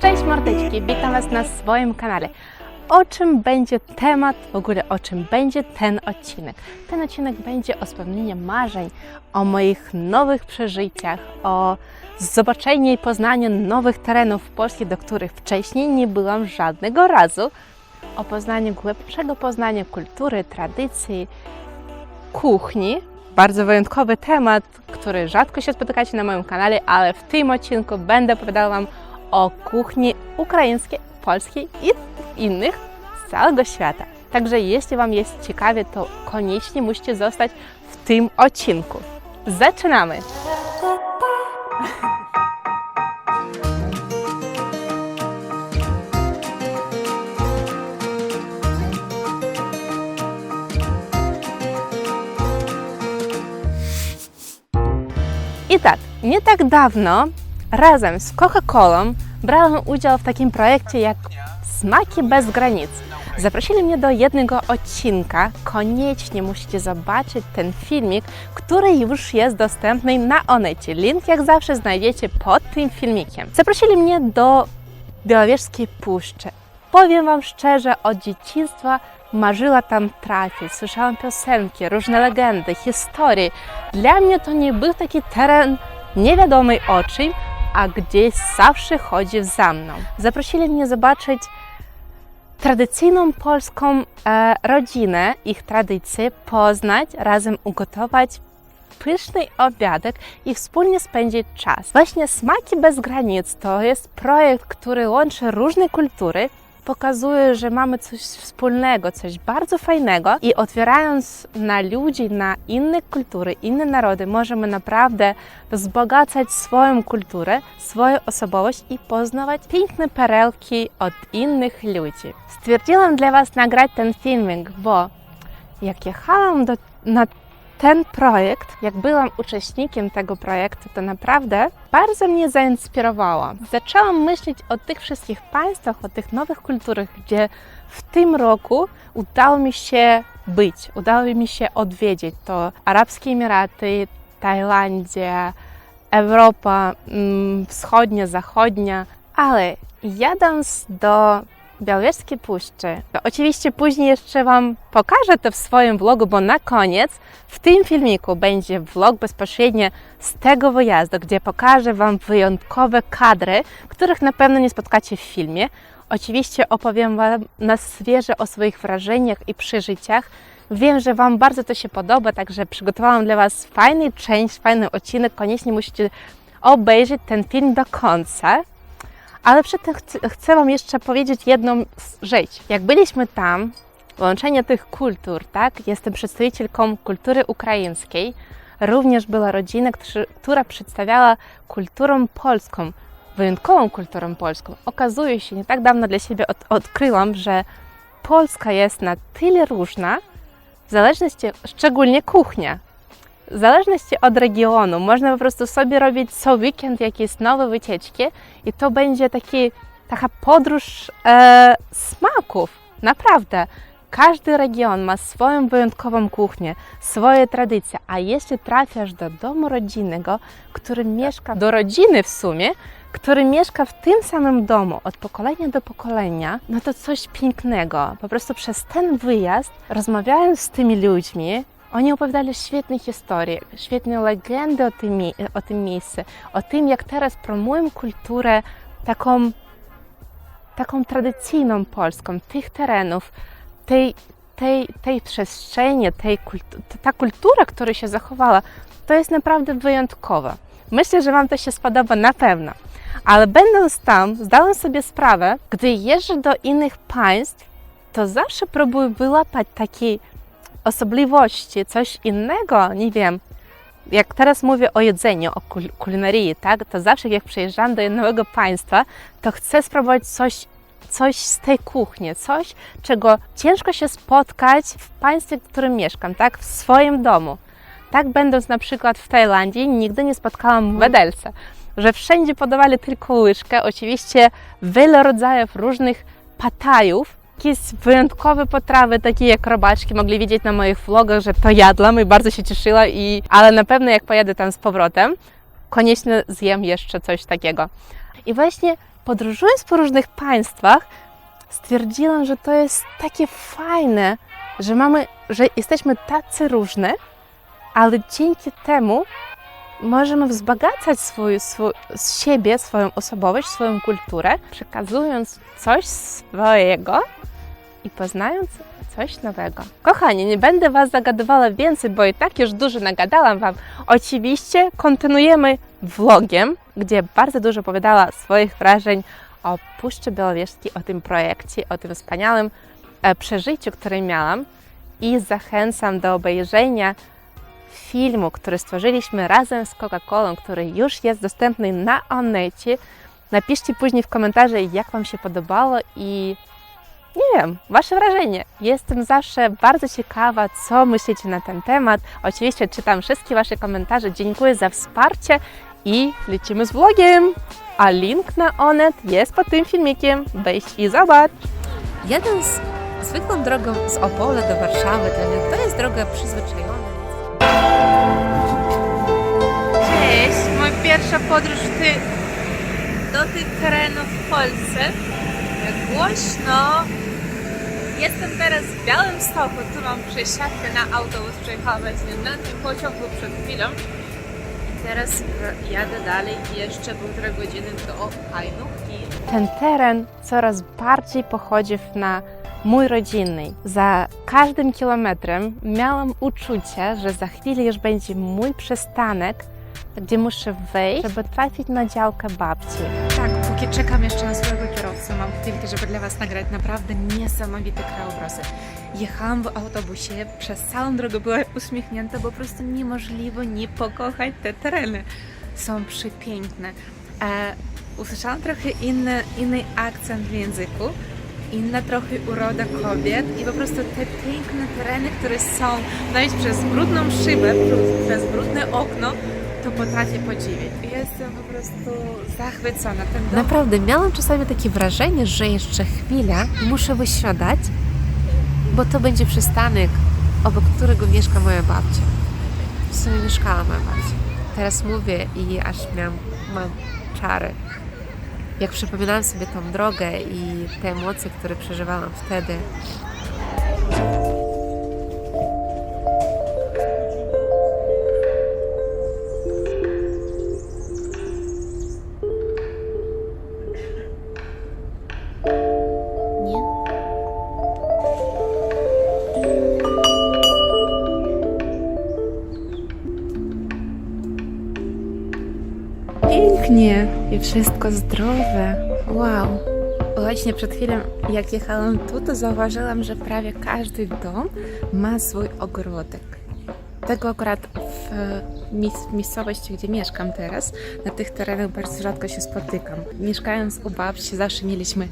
Cześć mordeczki, witam Was na swoim kanale. O czym będzie temat, w ogóle o czym będzie ten odcinek? Ten odcinek będzie o spełnieniu marzeń, o moich nowych przeżyciach, o zobaczeniu i poznaniu nowych terenów Polski, do których wcześniej nie byłam żadnego razu, o poznaniu głębszego poznania kultury, tradycji, kuchni. Bardzo wyjątkowy temat, który rzadko się spotykacie na moim kanale, ale w tym odcinku będę opowiadała Wam o kuchni ukraińskiej, polskiej i innych z całego świata. Także jeśli Wam jest ciekawie, to koniecznie musicie zostać w tym odcinku. Zaczynamy! Tak, nie tak dawno razem z Coca-Colą brałam udział w takim projekcie jak Smaki bez granic. Zaprosili mnie do jednego odcinka. Koniecznie musicie zobaczyć ten filmik, który już jest dostępny na Onecie. Link jak zawsze znajdziecie pod tym filmikiem. Zaprosili mnie do Białowieżskiej Puszczy. Powiem Wam szczerze, od dzieciństwa marzyła tam trafić. Słyszałam piosenki, różne legendy, historie. Dla mnie to nie był taki teren niewiadomej o czym, a gdzieś zawsze chodzi za mną. Zaprosili mnie zobaczyć tradycyjną polską e, rodzinę, ich tradycje, poznać, razem ugotować pyszny obiadek i wspólnie spędzić czas. Właśnie Smaki bez granic to jest projekt, który łączy różne kultury, pokazuje, że mamy coś wspólnego, coś bardzo fajnego i otwierając na ludzi, na inne kultury, inne narody, możemy naprawdę wzbogacać swoją kulturę, swoją osobowość i poznawać piękne perełki od innych ludzi. Stwierdziłam dla Was nagrać ten filmik, bo jak jechałam do, na ten projekt, jak byłam uczestnikiem tego projektu, to naprawdę bardzo mnie zainspirowała. Zaczęłam myśleć o tych wszystkich państwach, o tych nowych kulturach, gdzie w tym roku udało mi się być, udało mi się odwiedzić. To Arabskie Emiraty, Tajlandia, Europa mm, wschodnia, zachodnia, ale jadąc do Białowieskiej Puszczy. Oczywiście później jeszcze Wam pokażę to w swoim vlogu, bo na koniec w tym filmiku będzie vlog bezpośrednio z tego wyjazdu, gdzie pokażę Wam wyjątkowe kadry, których na pewno nie spotkacie w filmie. Oczywiście opowiem Wam na świeżo o swoich wrażeniach i przeżyciach. Wiem, że Wam bardzo to się podoba, także przygotowałam dla Was fajny część, fajny odcinek. Koniecznie musicie obejrzeć ten film do końca. Ale przedtem chcę, chcę Wam jeszcze powiedzieć jedną rzecz. Jak byliśmy tam, łączenie tych kultur, tak? Jestem przedstawicielką kultury ukraińskiej. Również była rodzina, która przedstawiała kulturę polską, wyjątkową kulturę polską. Okazuje się, nie tak dawno dla siebie od, odkryłam, że Polska jest na tyle różna, w zależności, szczególnie kuchnia, w zależności od regionu, można po prostu sobie robić co weekend jakieś nowe wycieczki i to będzie taki, taka podróż e, smaków. Naprawdę. Każdy region ma swoją wyjątkową kuchnię, swoje tradycje, a jeśli trafiasz do domu rodzinnego, który mieszka, do rodziny w sumie, który mieszka w tym samym domu od pokolenia do pokolenia, no to coś pięknego. Po prostu przez ten wyjazd, rozmawiając z tymi ludźmi, oni opowiadali świetne historie, świetne legendy o tym, o tym miejscu, o tym, jak teraz promują kulturę taką, taką tradycyjną polską, tych terenów, tej, tej, tej przestrzeni, tej kultu- ta kultura, która się zachowała, to jest naprawdę wyjątkowa. Myślę, że Wam to się spodoba na pewno. Ale będąc tam, zdałam sobie sprawę, gdy jeżdżę do innych państw, to zawsze próbuję wyłapać takie osobliwości, coś innego, nie wiem. Jak teraz mówię o jedzeniu, o kul- kulinarii, tak, to zawsze jak przyjeżdżam do innego państwa, to chcę spróbować coś, coś z tej kuchni, coś, czego ciężko się spotkać w państwie, w którym mieszkam, tak, w swoim domu. Tak, będąc na przykład w Tajlandii, nigdy nie spotkałam wedelca, że wszędzie podawali tylko łyżkę, oczywiście wiele rodzajów różnych patajów, jakieś wyjątkowe potrawy, takie jak robaczki. Mogli widzieć na moich vlogach, że to jadłam i bardzo się cieszyła, i, ale na pewno jak pojadę tam z powrotem, koniecznie zjem jeszcze coś takiego. I właśnie podróżując po różnych państwach, stwierdziłam, że to jest takie fajne, że mamy, że jesteśmy tacy różne, ale dzięki temu możemy wzbogacać swój, siebie, swoją osobowość, swoją kulturę, przekazując coś swojego i poznając coś nowego. Kochani, nie będę Was zagadywała więcej, bo i tak już dużo nagadałam Wam. Oczywiście kontynuujemy vlogiem, gdzie bardzo dużo opowiadała swoich wrażeń o Puszczy Białowieskiej, o tym projekcie, o tym wspaniałym e, przeżyciu, które miałam i zachęcam do obejrzenia filmu, który stworzyliśmy razem z Coca-Colą, który już jest dostępny na Onecie. Napiszcie później w komentarzu, jak Wam się podobało i nie wiem, Wasze wrażenie. Jestem zawsze bardzo ciekawa, co myślicie na ten temat. Oczywiście czytam wszystkie Wasze komentarze. Dziękuję za wsparcie i lecimy z vlogiem. A link na Onet jest pod tym filmikiem. Wejdź i zobacz. Jadąc zwykłą drogą z Opola do Warszawy, to, jest droga przyzwyczajona. Cześć, moja pierwsza podróż ty, do tych terenów w Polsce. Jak głośno. Jestem teraz w Białymstoku, tu mam przesiadkę na autobus, przejechałam na tym pociągu przed chwilą. I teraz jadę dalej jeszcze półtora godziny do Hajnówki. Ten teren coraz bardziej pochodzi na mój rodzinny. Za każdym kilometrem miałam uczucie, że za chwilę już będzie mój przystanek, gdzie muszę wejść, żeby trafić na działkę babci. Czekam jeszcze na swojego kierowcę, mam chwilkę, żeby dla Was nagrać naprawdę niesamowite krajobrazy. Jechałam w autobusie, przez całą drogę była uśmiechnięta, bo po prostu niemożliwe nie pokochać te tereny. Są przepiękne. E, usłyszałam trochę inny, inny akcent w języku, inna trochę uroda kobiet i po prostu te piękne tereny, które są nawet przez brudną szybę, przez brudne okno, to potrafię podziwiać. Jestem po prostu zachwycona. Ten dom Naprawdę, miałam czasami takie wrażenie, że jeszcze chwila muszę wysiadać, bo to będzie przystanek, obok którego mieszka moja babcia. W sumie mieszkała moja babcia. Teraz mówię i aż miałam, mam czary. Jak przypominałam sobie tą drogę i te emocje, które przeżywałam wtedy, wszystko zdrowe. Wow. Właśnie przed chwilą, jak jechałam tu, to zauważyłam, że prawie każdy dom ma swój ogrodek. Tego akurat w mis- miejscowości, gdzie mieszkam teraz, na tych terenach bardzo rzadko się spotykam. Mieszkając u babci, zawsze mieliśmy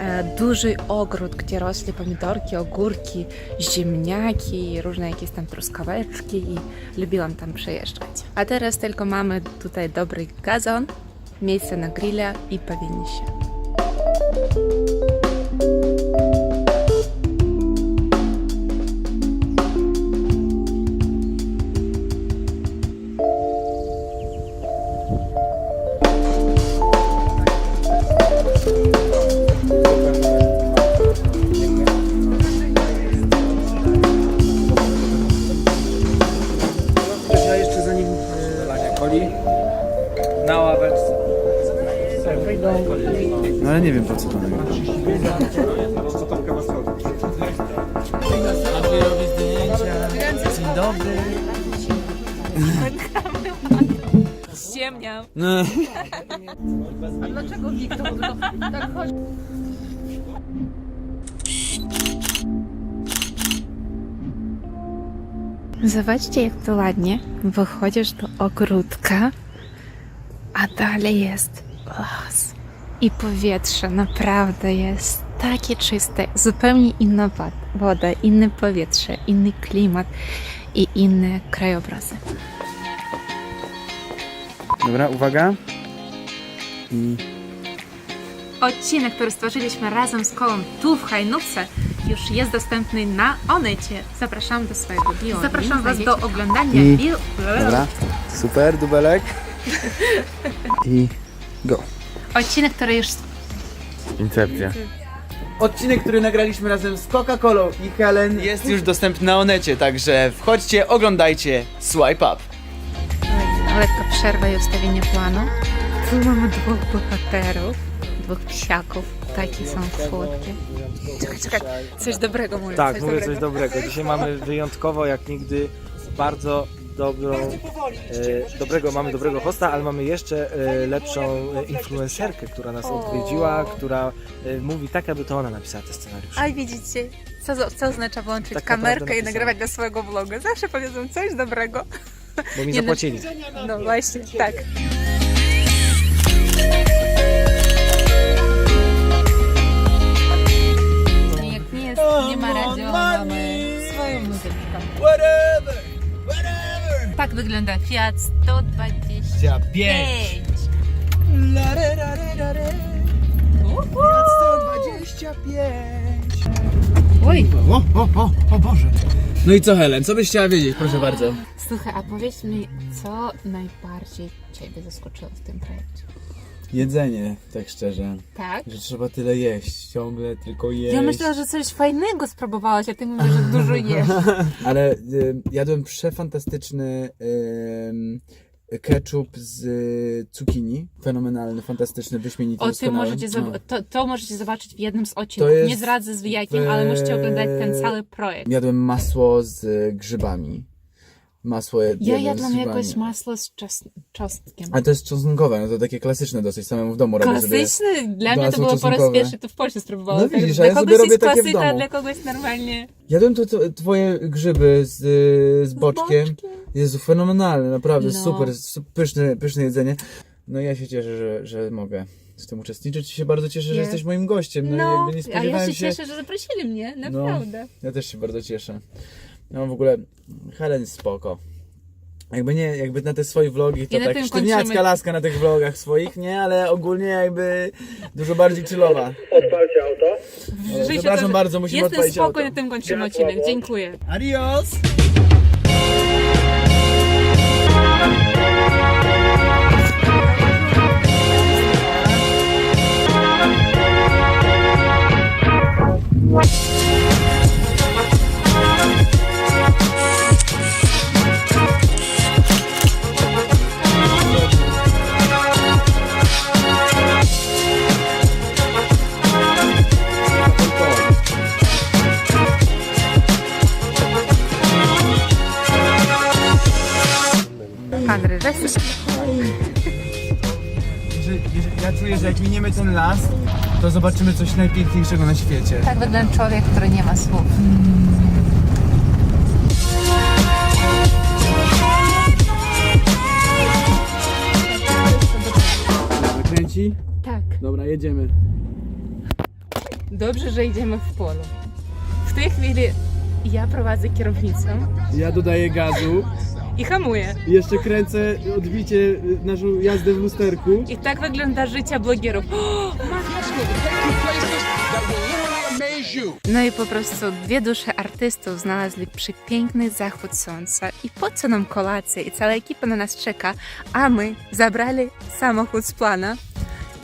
e, duży ogród, gdzie rośli pomidorki, ogórki, ziemniaki, różne jakieś tam truskaweczki i lubiłam tam przejeżdżać. A teraz tylko mamy tutaj dobry gazon, miejsce na grilla i No ale nie wiem po co to zdjęcia. Dzień dobry. Ziemnia. No. Zobaczcie, jak to ładnie. Wychodzisz do ogródka, a dalej jest las. I powietrze naprawdę jest takie czyste. Zupełnie inna wod- woda, inne powietrze, inny klimat i inne krajobrazy. Dobra, uwaga. I Odcinek, który stworzyliśmy razem z Kolą tu w Hajnówce, już jest dostępny na Onecie. Zapraszam do swojego bio. Zapraszam Was do oglądania I- bio. Dobra, super, dubelek. I go. Odcinek, który już Incepcja. Odcinek, który nagraliśmy razem z Coca-Colą i Helen jest już dostępny na Onecie, także wchodźcie, oglądajcie, swipe up. lekka przerwa i ustawienie planu. Tu mamy dwóch bohaterów, dwóch psiaków. Takie są słodkie. Czekaj, czekaj. Coś dobrego mówię. Tak, coś mówię dobrego. coś dobrego. Dzisiaj mamy wyjątkowo jak nigdy bardzo dobrą, e, dobrego, mamy dobrego hosta, ale mamy jeszcze e, lepszą e, influencerkę, która nas odwiedziła, która e, mówi tak, aby to ona napisała te scenariusze. A widzicie, co, co oznacza włączyć Tak kamerkę i nagrywać do swojego vloga? Zawsze powiedzą coś dobrego. Bo mi nie, zapłacili. No właśnie, tak. Jak nie, jest, nie ma radio, mamy swoją muzyczkę. Tak wygląda Fiat 125. Pięć. La, re, ra, re, ra, re. 125. Oj, O, o, o, o Boże. No i co Helen, co byś chciała wiedzieć, proszę bardzo? słuchaj, a powiedz mi, co najbardziej Ciebie zaskoczyło w tym projekcie? Jedzenie, tak szczerze, Tak? że trzeba tyle jeść, ciągle tylko jeść. Ja myślałam, że coś fajnego spróbowałaś, a ty mówisz, że dużo jesz. Ale y, jadłem przefantastyczny y, ketchup z y, cukinii. Fenomenalny, fantastyczny, wyśmienity, O tym doskonały. możecie, No. zob- to, to możecie zobaczyć w jednym z odcinków. Jest Nie zdradzę z jakim, ale możecie oglądać ten cały projekt. Jadłem masło z grzybami. Masło jed- Ja jadłam jakoś masło z czos- czosnkiem. Ale to jest czosnkowe, no to takie klasyczne dosyć, samemu w domu robię sobie. Klasyczny? Dla mnie to masło było po raz czosnkowe. pierwszy, to w Polsce spróbowałam. No widzisz, dla a ja sobie kogoś robię jest takie w klasyka, domu. dla kogoś normalnie. Jadłem to, to twoje grzyby z, y, z boczkiem. Jezu, fenomenalne, naprawdę, No. super, su- pyszne, pyszne jedzenie. No ja się cieszę, że, że mogę w tym uczestniczyć i się bardzo cieszę, że Nie. jesteś moim gościem. No, i No, jakby nie a spodziewałem ja się cieszę, że zaprosili mnie, naprawdę. Ja też się bardzo cieszę. No w ogóle Helen jest spoko. Jakby nie, jakby na te swoje vlogi to I na tak tym sztywniacka kończymy. laska na tych vlogach swoich, nie? Ale ogólnie jakby dużo bardziej chillowa. W życiu Przepraszam to- bardzo, musimy Jestem odpalić auto. tym kończymy odcinek. Dziękuję. Adios! Pan że, jak miniemy ten las, to zobaczymy coś najpiękniejszego na świecie. Tak wygląda człowiek, który nie ma słów. Kręci? Tak. Dobra, jedziemy. Dobrze, że idziemy w polu. W tej chwili ja prowadzę kierownicą Ja dodaję gazu, i hamuję. jeszcze kręcę odbicie y, naszą jazdę w lusterku. I tak wygląda życie blogerów. No i po prostu dwie dusze artystów znalazli przepiękny zachód słońca i po co nam kolacja i cała ekipa na nas czeka, a my zabrali samochód z plana.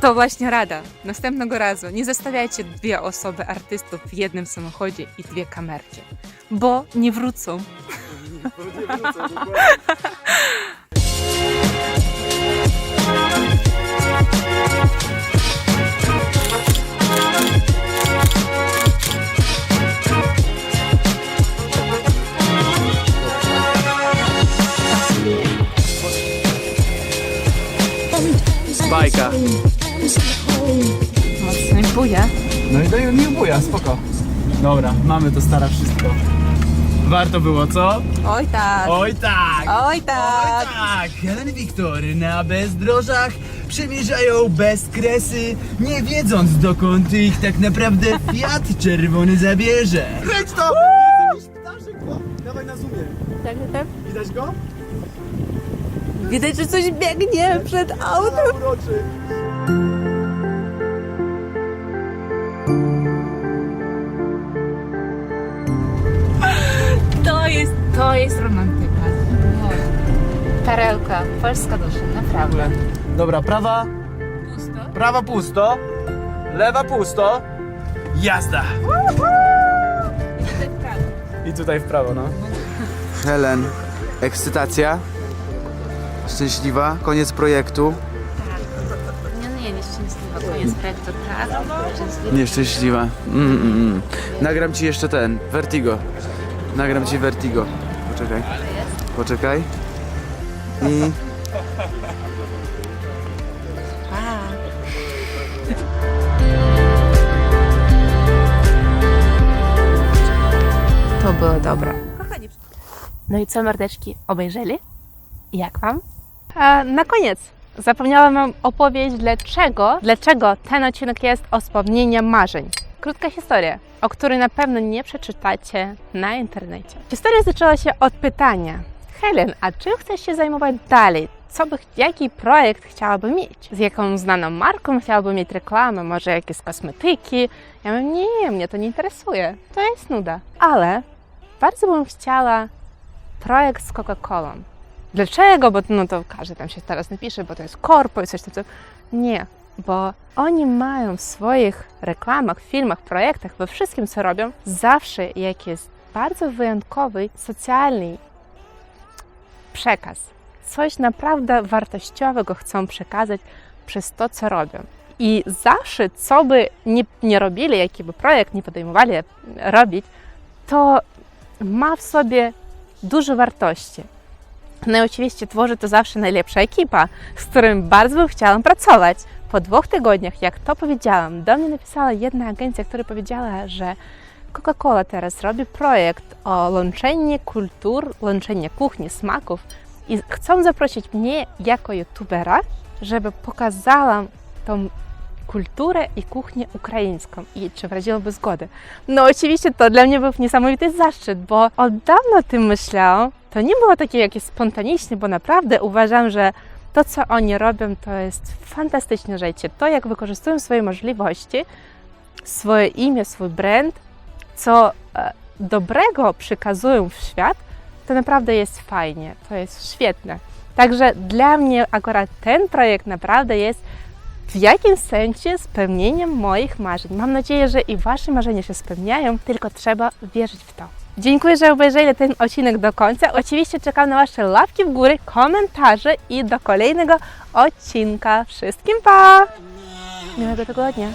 To właśnie rada. Następnego razu nie zostawiajcie dwie osoby artystów w jednym samochodzie i dwie kamerki, bo nie wrócą. Bajka. Mocno mi buja. No i daję mi buja, spoko. Dobra, mamy to stara wszystko. Warto było, co? Oj tak, Oj tak! oj tak. Tak, Helen i Wiktor na bezdrożach przemierzają bez kresy, nie wiedząc dokąd ich tak naprawdę Fiat czerwony zabierze. Kręć to! Ptaszek, no. Dawaj na zoomie. Tak, tak. Widać go? Widać, że coś biegnie przed autem. Uroczy. Jest romantyka. Tarelka, polska dusza, naprawdę. Dobra, prawa, Pusto. prawa pusto, lewa pusto, jazda! I tutaj w prawo, no. Helen, ekscytacja, szczęśliwa, koniec projektu. Nie, no nie, nieszczęśliwa. Koniec projektu, tak? Szczęśliwa. Nieszczęśliwa. Mm, mm, mm. Nagram ci jeszcze ten, Vertigo. Nagram ci Vertigo. Poczekaj. Poczekaj. I... To było dobre. No i co, mordeczki, obejrzeli? Jak wam? A na koniec zapomniałam wam opowiedzieć, dlaczego, dlaczego ten odcinek jest o spełnieniu marzeń. Krótka historia, o której na pewno nie przeczytacie na internecie. Historia zaczęła się od pytania. Helen, a czym chcesz się zajmować dalej? Co by, jaki projekt chciałaby mieć? Z jaką znaną marką chciałaby mieć reklamę? Może jakieś kosmetyki? Ja mówię, nie, mnie to nie interesuje. To jest nuda. Ale bardzo bym chciała projekt z Coca-Colą. Dlaczego? Bo no to każdy tam się teraz napisze, bo to jest korpo i coś tam. co- Nie, bo oni mają w swoich reklamach, filmach, projektach, we wszystkim co robią, zawsze jakiś bardzo wyjątkowy, socjalny przekaz. Coś naprawdę wartościowego chcą przekazać przez to, co robią. I zawsze, co by nie, nie robili, jaki by projekt nie podejmowali robić, to ma w sobie dużo wartości. No i oczywiście tworzy to zawsze najlepsza ekipa, z którym bardzo bym chciała pracować. Po dwóch tygodniach, jak to powiedziałam, do mnie napisała jedna agencja, która powiedziała, że Coca-Cola teraz robi projekt o łączeniu kultur, łączeniu kuchni, smaków i chcą zaprosić mnie jako youtubera, żeby pokazałam tą kulturę i kuchnię ukraińską i czy wyraziłaby zgodę. No oczywiście to dla mnie był niesamowity zaszczyt, bo od dawna o tym myślałam. To nie było takie jakieś spontaniczne, bo naprawdę uważam, że to, co oni robią, to jest fantastyczne życie. To, jak wykorzystują swoje możliwości, swoje imię, swój brand, co e, dobrego przekazują w świat, to naprawdę jest fajnie, to jest świetne. Także dla mnie akurat ten projekt naprawdę jest w jakimś sensie spełnieniem moich marzeń. Mam nadzieję, że i Wasze marzenia się spełniają, tylko trzeba wierzyć w to. Dziękuję, że obejrzeli ten odcinek do końca. Oczywiście czekam na Wasze łapki w górę, komentarze i do kolejnego odcinka. Wszystkim pa! Miłego tygodnia!